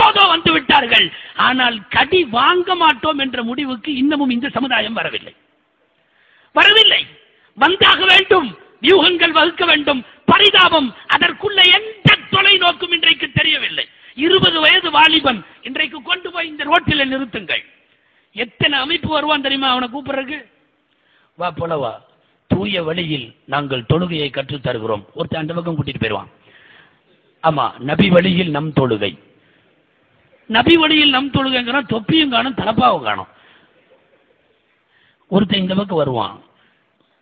எப்போதோ வந்து விட்டார்கள். ஆனால் கடி வாங்க மாட்டோம் என்ற முடிவுக்கு இன்னமும் இந்த சமுதாயம் வரவில்லை. வரவில்லை. வந்தாக வேண்டும். வியூகங்கள் வகுக்க வேண்டும். பரிதாபம் அதற்குள்ள எந்த தொலைநோக்கும் இன்றைக்கு தெரியவில்லை. இருபது வயது வாலிபன் இன்றைக்கு கொண்டு போய் இந்த ரோட்டில் நிறுத்துங்கள். எத்தனை அமைப்பு வருவான் தெரியுமா அவனை கூப்பிடுறதுக்கு? வா போல வா. தூய வழியில் நாங்கள் தொழுகையை கற்றுத் தருகிறோம் ஒருத்தன் அந்த பக்கம் கூட்டிட்டு போயிடுவான் ஆமா நபி வழியில் நம் தொழுகை. நபி வழியில் நம் தொழுகைங்கிறோம் தொப்பியும் காணும் தலப்பாவும் காணும். ஒருத்தன் இந்த பக்கம் வருவான்.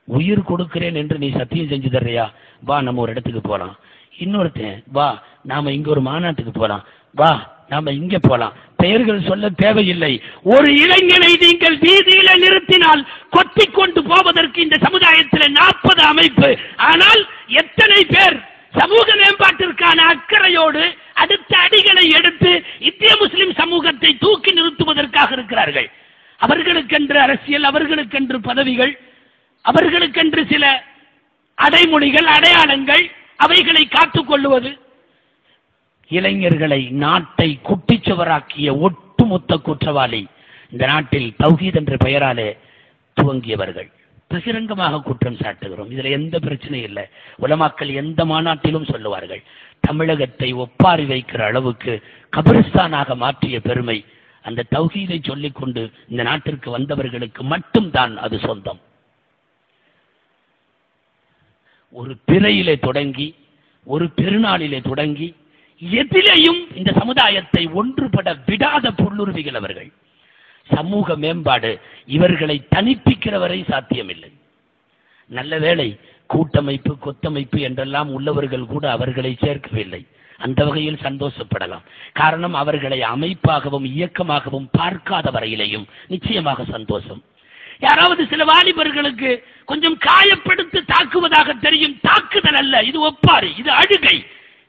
உயிர் கொடுக்கிறேன் என்று நீ சத்தியம் செஞ்சு தர்றியா? வா நம்ம ஒரு இடத்துக்கு போகலாம் இன்னொருத்தன் வா நாம இங்க ஒரு மாநாட்டுக்கு போகலாம் வா நாம இங்க போலாம். பெயர்கள் சொல்ல தேவையில்லை. ஒரு இளைஞனை நீங்கள் வீதியில நிறுத்தினால் கொத்தி கொண்டு போவதற்கு இந்த சமுதாயத்தில் நாற்பது அமைப்பு. ஆனால் எத்தனை பேர் சமூக மேம்பாட்டிற்கான அக்கறையோடு அடுத்த அடிகளை எடுத்து இந்திய முஸ்லிம் சமூகத்தை தூக்கி நிறுத்துவதற்காக இருக்கிறார்கள். அவர்களுக்கென்று அரசியல் அவர்களுக்கென்று பதவிகள் அவர்களுக்கென்று சில அடைமொழிகள் அடையாளங்கள் அவைகளை காத்துக் கொள்ளுவது. இளைஞர்களை நாட்டை குட்டிச்சுவராக்கிய ஒட்டுமொத்த குற்றவாளி இந்த நாட்டில் தௌஹீத் என்ற பெயராலே துவங்கியவர்கள். பகிரங்கமாக குற்றம் சாட்டுகிறோம். இதுல எந்த பிரச்சனையும் இல்லை. உலமாக்கள் எந்த மாநாட்டிலும் சொல்லுவார்கள் தமிழகத்தை ஒப்பாரி வைக்கிற அளவுக்கு கபிரிஸ்தானாக மாற்றிய பெருமை. அந்த தௌஹீதை சொல்லிக் கொண்டு இந்த நாட்டிற்கு வந்தவர்களுக்கு மட்டும்தான் அது சொந்தம். ஒரு பிறையிலே தொடங்கி ஒரு பெருநாளிலே தொடங்கி எதிலேயும் இந்த சமுதாயத்தை ஒன்றுபட விடாத புல்லுருவிகள் அவர்கள். சமூக மேம்பாடு இவர்களை தனிப்பிக்கிற வரை சாத்தியமில்லை. நல்ல வேளை கூட்டமைப்பு கொத்தமைப்பு என்றெல்லாம் உள்ளவர்கள் கூட அவர்களை சேர்க்கவில்லை. அந்த வகையில் சந்தோஷப்படலாம். காரணம் அவர்களை அமைப்பாகவும் இயக்கமாகவும் பார்க்காத வரையிலேயும் நிச்சயமாக சந்தோஷம். யாராவது சில வாலிபர்களுக்கு கொஞ்சம் காயப்படுத்தி தாக்குவதாக தெரியும் தாக்குதல் அல்ல இது ஒப்பாரி இது அழுகை.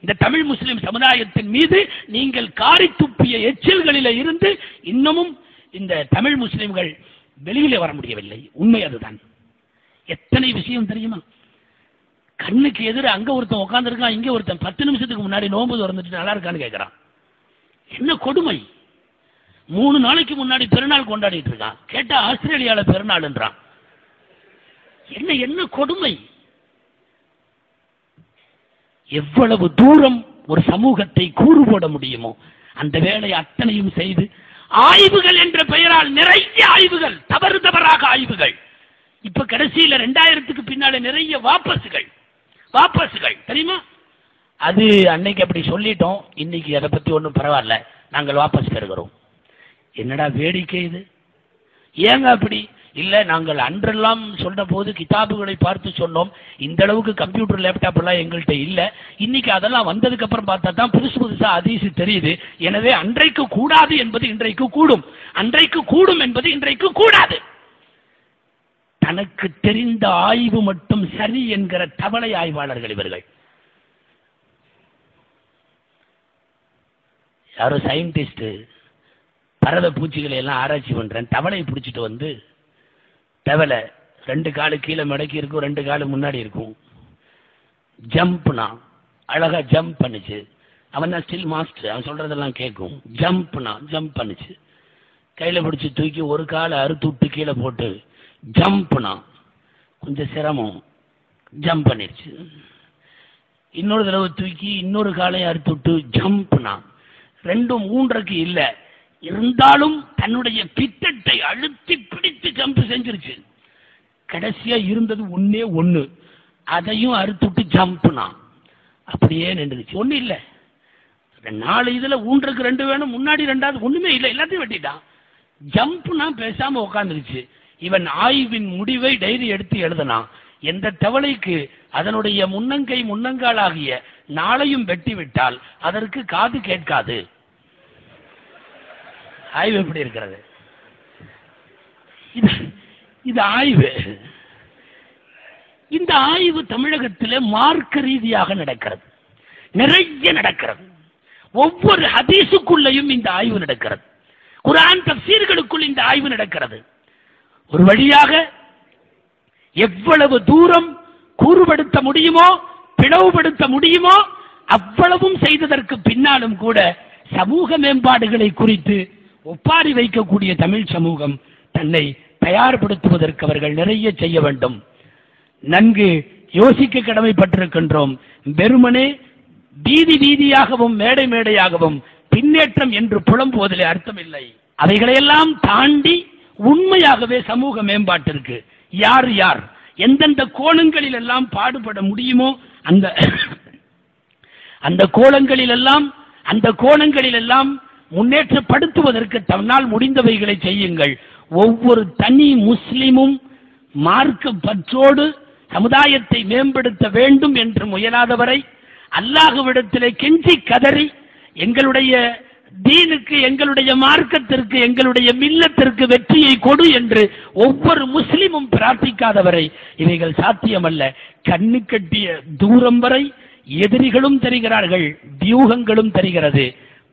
இந்த தமிழ் முஸ்லிம் சமுதாயத்தின் மீது நீங்கள் காரி துப்பிய எச்சில்களில இருந்து இன்னமும் இந்த தமிழ் முஸ்லிம்கள் வெளியிலே வர முடியவில்லை. உண்மை அதுதான். எத்தனை விஷயம் தெரியுமா? கண்ணுக்கு எதிர அங்க ஒருத்தன் உட்கார்ந்திருக்கான் இங்க ஒருத்தன். பத்து நிமிஷத்துக்கு முன்னாடி நோன்பு திறந்துட்டு நல்லா இருக்கான்னு கேட்கிறான் என்ன கொடுமை? மூணு நாளைக்கு முன்னாடி பெருநாள் கொண்டாடிட்டு இருக்கான். கேட்டா ஆஸ்திரேலியால பெருநாள்ன்றான். என்ன என்ன கொடுமை? எவ்வளவு தூரம் ஒரு சமூகத்தை கூறு போட முடியுமோ அந்த வேலை அத்தனையும் செய்து ஆய்வுகள் என்ற பெயரால் நிறைய ஆய்வுகள் தவறு தவறாக ஆய்வுகள். இப்ப கடைசியில ரெண்டாயிரத்துக்கு பின்னால நிறைய வாபஸுகள். வாபஸுகள் தெரியுமா? அது அன்னைக்கு அப்படி சொல்லிட்டோம். இன்னைக்கு அதை பத்தி ஒன்றும் பரவாயில்ல. நாங்கள் வாபஸ் பெறுகிறோம். என்னடா வேடிக்கை இது? ஏங்க அப்படி? இல்லை நாங்கள் அன்றெல்லாம் சொன்ன போது கிதாபுகளை பார்த்து சொன்னோம். இந்த அளவுக்கு கம்ப்யூட்டர் லேப்டாப் எல்லாம் எங்கள்கிட்ட இல்லை. இன்னைக்கு அதெல்லாம் வந்ததுக்கு அப்புறம் பார்த்தா தான் புதுசு புதுசாக அதிசு தெரியுது. எனவே அன்றைக்கு கூடாது என்பது இன்றைக்கு கூடும். அன்றைக்கு கூடும் என்பது இன்றைக்கு கூடாது. தனக்கு தெரிந்த ஆய்வு மட்டும் சரி என்கிற தவளை ஆய்வாளர்கள் இவர்கள். யாரோ சயின்டிஸ்ட் பறவை பூச்சிகளை எல்லாம் ஆராய்ச்சி பண்றேன். தவளை பிடிச்சிட்டு வந்து தவளை ரெண்டு காலு கீழே மடக்கி இருக்கும் ரெண்டு காலு முன்னாடி இருக்கும். ஜம்ப்னா அழகா ஜம்ப் பண்ணுச்சு. அவன் தான் ஸ்டில் மாஸ்டர் அவன் சொல்றதெல்லாம் கேட்கும் ஜம்ப்னா ஜம்ப் பண்ணுச்சு. கையில பிடிச்சி தூக்கி ஒரு காலை அறுத்து விட்டு கீழே போட்டு ஜம்ப்னா. கொஞ்சம் சிரமம். ஜம்ப் பண்ணிருச்சு. இன்னொரு தடவை தூக்கி இன்னொரு காலையை அறுத்து விட்டு ஜம்ப்னா. ரெண்டும் மூன்றரைக்கு இல்லை. இருந்தாலும் தன்னுடைய பித்தட்டை அழுத்தி பிடித்து ஜம்ப் செஞ்சிருச்சு. கடைசியா இருந்தது ஒன்னே ஒண்ணு. அதையும் அறுத்துட்டு ஜம்ப்னா அப்படியே நின்றுச்சு ஒன்றும் இல்லை. நாலு இதுல ஊன்றக்கு ரெண்டு வேணும் முன்னாடி ரெண்டாவது ஒண்ணுமே இல்லை. எல்லாத்தையும் வெட்டிட்டான். ஜம்ப்னா பேசாம உட்காந்துருச்சு இவன் ஆய்வின் முடிவை டைரி எடுத்து எழுதினான். எந்த தவளைக்கு அதனுடைய முன்னங்கை முன்னங்கால் ஆகிய நாளையும் வெட்டி விட்டால் அதற்கு காது கேட்காது. ஆய்வு எப்படி இருக்கிறது? இது இது ஆய்வு. இந்த ஆய்வு தமிழகத்தில் மார்க்க ரீதியாக நடக்கிறது. நிறைய நடக்கிறது. ஒவ்வொரு ஹதீஸுக்குள்ளேயும் இந்த ஆய்வு நடக்கிறது. குரான் தப்சீர்களுக்குள் இந்த ஆய்வு நடக்கிறது. ஒரு வழியாக எவ்வளவு தூரம் கூறுபடுத்த முடியுமோ பிளவுபடுத்த முடியுமோ அவ்வளவும் செய்ததற்கு பின்னாலும் கூட சமூக மேம்பாடுகளை குறித்து ஒப்பாரி வைக்கக்கூடிய தமிழ் சமூகம் தன்னை தயார்படுத்துவதற்கு அவர்கள் நிறைய செய்ய வேண்டும். நன்கு யோசிக்க கடமைப்பட்டிருக்கின்றோம். வெறுமனே வீதி வீதியாகவும் மேடை மேடையாகவும் பின்னேற்றம் என்று புலம்புவதிலே அர்த்தமில்லை. அவைகளையெல்லாம் தாண்டி உண்மையாகவே சமூக மேம்பாட்டிற்கு யார் யார் எந்தெந்த கோணங்களில் எல்லாம் பாடுபட முடியுமோ அந்த அந்த கோணங்களில் எல்லாம் அந்த கோணங்களில் எல்லாம் முன்னேற்றப்படுத்துவதற்கு தன்னால் முடிந்தவைகளை செய்யுங்கள். ஒவ்வொரு தனி முஸ்லிமும் மார்க்க பற்றோடு சமுதாயத்தை மேம்படுத்த வேண்டும் என்று முயலாதவரை அல்லாஹுவிடத்திலே கெஞ்சி கதறி எங்களுடைய தீனுக்கு எங்களுடைய மார்க்கத்திற்கு எங்களுடைய மில்லத்திற்கு வெற்றியை கொடு என்று ஒவ்வொரு முஸ்லிமும் பிரார்த்திக்காதவரை இவைகள் சாத்தியமல்ல. கண்ணு கட்டிய தூரம் வரை எதிரிகளும் தருகிறார்கள் வியூகங்களும் தருகிறது.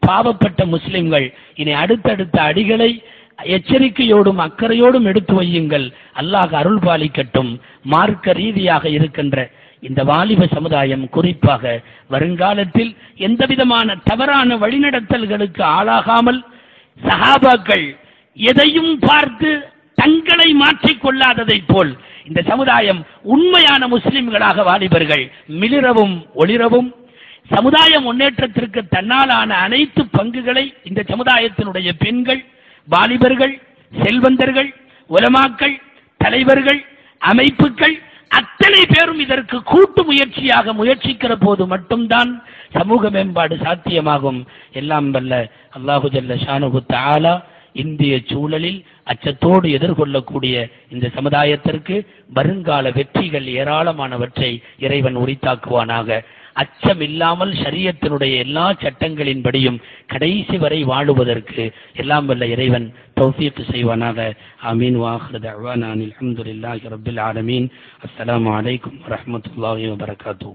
பாவப்பட்ட முஸ்லிம்கள் இனி அடுத்தடுத்த அடிகளை எச்சரிக்கையோடும் அக்கறையோடும் எடுத்து வையுங்கள். அல்லாஹ் அருள் பாலிக்கட்டும் மார்க்க ரீதியாக இருக்கின்ற இந்த வாலிப சமுதாயம் குறிப்பாக வருங்காலத்தில் எந்த விதமான தவறான வழிநடத்தல்களுக்கு ஆளாகாமல் சஹாபாக்கள் எதையும் பார்த்து தங்களை மாற்றிக்கொள்ளாததை போல் இந்த சமுதாயம் உண்மையான முஸ்லிம்களாக வாலிபர்கள் மிளிரவும் ஒளிரவும் சமுதாய முன்னேற்றத்திற்கு தன்னாலான அனைத்து பங்குகளை இந்த சமுதாயத்தினுடைய பெண்கள் வாலிபர்கள் செல்வந்தர்கள் உலமாக்கள் தலைவர்கள் அமைப்புகள் அத்தனை பேரும் இதற்கு கூட்டு முயற்சியாக முயற்சிக்கிற போது மட்டும்தான் சமூக மேம்பாடு சாத்தியமாகும். எல்லாம் வல்ல அல்லாஹு ஜல்ல ஷானுகு தாலா இந்திய சூழலில் அச்சத்தோடு எதிர்கொள்ளக்கூடிய இந்த சமுதாயத்திற்கு வருங்கால வெற்றிகள் ஏராளமானவற்றை இறைவன் உரித்தாக்குவானாக. அச்சம் இல்லாமல் எல்லா சட்டங்களின்படியும் கடைசி வரை வாழுவதற்கு எல்லாம் வல்ல இறைவன் தௌஃபீக் செய்வானாக. ஆமீன். வாஹிரு தஅவானா அல்ஹம்துலில்லாஹி ரப்பில் ஆலமீன். அஸ்ஸலாமு அலைக்கும் வரஹ்மத்துல்லாஹி வபரகாத்துஹு.